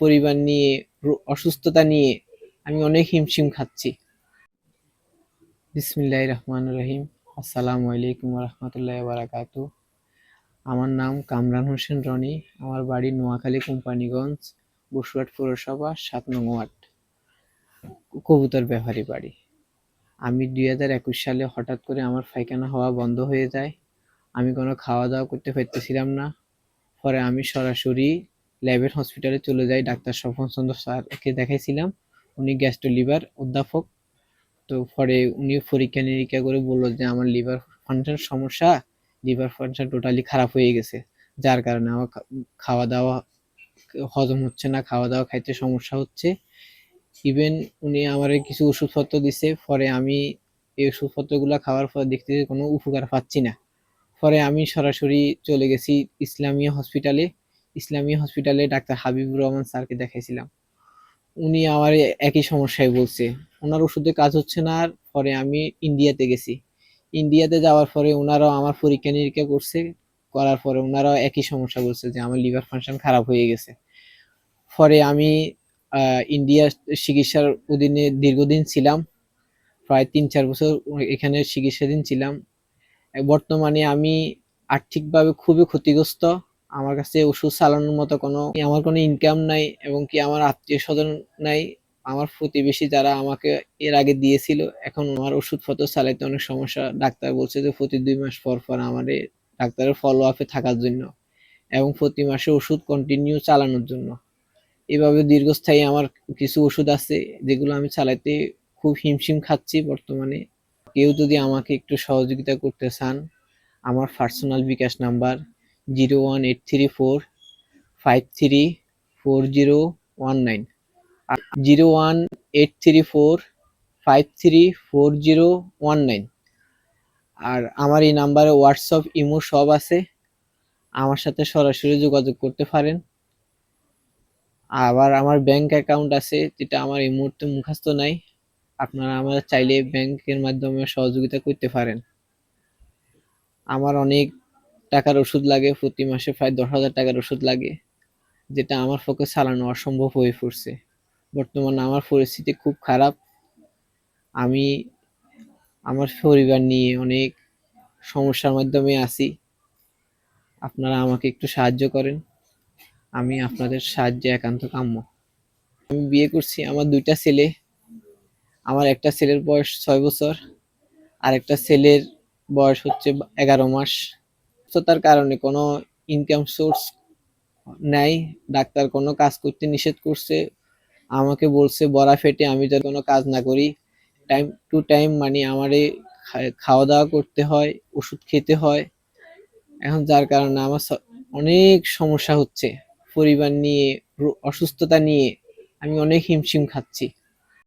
পরিবার নিয়ে অসুস্থতা নিয়ে আমি অনেক হিমশিম খাচ্ছি। বিসমিল্লাহ রহমান রহিম। আসসালামু আলাইকুম রহমতুল্লাহ বারাকাতু। আমার নাম কামরান হোসেন রনি। আমার বাড়ি নোয়াখালী, কোম্পানিগঞ্জ বসুরহাট পৌরসভা, সাত নং ওয়ার্ড। কবুতর ব্যাপারী বাড়ি। আমি দুই হাজার একুশ সালে হঠাৎ করে আমার পায়খানা হওয়া বন্ধ হয়ে যায়। আমি কোনো খাওয়া দাওয়া করতে পারতেছিলাম না। পরে আমি সরাসরি ল্যাবের হসপিটালে চলে যাই ডাক্তার স্বপন চন্দ্র স্যারকে দেখাইছিলাম। উনি গ্যাস্ট্রো লিভার অধ্যাপক। তো পরে উনি পরীক্ষা নিরীক্ষা করে বলল যে, আমার লিভার ফাংশন সমস্যা, লিভার ফাংশন টোটালি খারাপ হয়ে গেছে। যার কারণে আমার খাওয়া দাওয়া হজম হচ্ছে না, খাওয়া দাওয়া খাইতে সমস্যা হচ্ছে। ইভেন উনি আমার কিছু ওষুধপত্র দিছে। পরে আমি এই ওষুধপত্রগুলো খাওয়ার পর দেখতে কোনো উপকার পাচ্ছি না। পরে আমি সরাসরি চলে গেছি ইসলামিয়া হসপিটালে ইসলামিয়া হসপিটালে ডাক্তার হাবিবুর রহমান স্যারকে দেখাইছিলাম। উনি আমার একই সমস্যায় বলছে, ওনার ওষুধে কাজ হচ্ছে না, আর পরে আমি ইন্ডিয়াতে গেছি। ইন্ডিয়াতে যাওয়ার পরে ওনারাও আমার পরীক্ষা নিরীক্ষা করছে, করার পরে ওনারাও একই সমস্যা বলছে যে আমার লিভার ফাংশন খারাপ হয়ে গেছে। পরে আমি ইন্ডিয়ার চিকিৎসার অধীনে দীর্ঘদিন ছিলাম, প্রায় তিন চার বছর এখানে চিকিৎসাধীন ছিলাম। বর্তমানে আমি আর্থিকভাবে খুবই ক্ষতিগ্রস্ত। আমার কাছে ওষুধ চালানোর মতো কোনো আমার কোনো ইনকাম নাই এবং কি আমার আত্মীয় স্বজন নাই, আমার প্রতিবেশী যারা আমাকে এর আগে দিয়েছিল, এখন আমার ওষুধপত্র চালাইতে অনেক সমস্যা। ডাক্তার বলছে যে প্রতি দুই মাস পর পর আমাদের ডাক্তারের ফলো আপে থাকার জন্য এবং প্রতি মাসে ওষুধ কন্টিনিউ চালানোর জন্য। এভাবে দীর্ঘস্থায়ী আমার কিছু ওষুধ আছে যেগুলো আমি চালাইতে খুব হিমশিম খাচ্ছি বর্তমানে। কেউ যদি আমাকে একটু সহযোগিতা করতে চান, আমার personal bKash number zero one eight three four, five three four zero one nine. Zero one eight three four, five three four zero one nine. আর আমার এই নাম্বারে হোয়াটসঅ্যাপ, ইমো সব আছে। আমার সাথে সরাসরি যোগাযোগ করতে পারেন। আবার আমার ব্যাংক অ্যাকাউন্ট আছে, যেটা আমার এই মুহূর্তে মুখস্থ নাই। আপনারা আমার চাইলে ব্যাংকের মাধ্যমে সহযোগিতা করতে পারেন। আমার অনেক টাকার ওষুধ লাগে, প্রতি মাসে প্রায় দশ হাজার টাকার ওষুধ লাগে, যেটা আমার পক্ষে চালানো অসম্ভব হয়ে পড়ছে। বর্তমানে আমার পরিস্থিতি খুব খারাপ। আমি, আমার পরিবার নিয়ে অনেক সমস্যার মাধ্যমে আছি। আপনারা আমাকে একটু সাহায্য করেন। আমি আপনাদের সাহায্যে একান্ত কাম্য। আমি বিয়ে করছি আমার দুইটা ছেলে। আমার একটা ছেলের বয়স ছয় বছর আর একটা ছেলের বয়স হচ্ছে এগারো মাস। সুস্থতার কারণে কোনো ইনকাম সোর্স নাই, ডাক্তার কোনো কাজ করতে নিষেধ করছে, আমাকে বলছে, বড়া ফেটে আমি যেন কোনো কাজ না করি। টাইম টু টাইম মানে আমারে খাওয়া দাওয়া করতে হয়, ওষুধ খেতে হয়। এখন যার কারণে আমার অনেক সমস্যা হচ্ছে। পরিবার নিয়ে, অসুস্থতা নিয়ে আমি অনেক হিমশিম খাচ্ছি।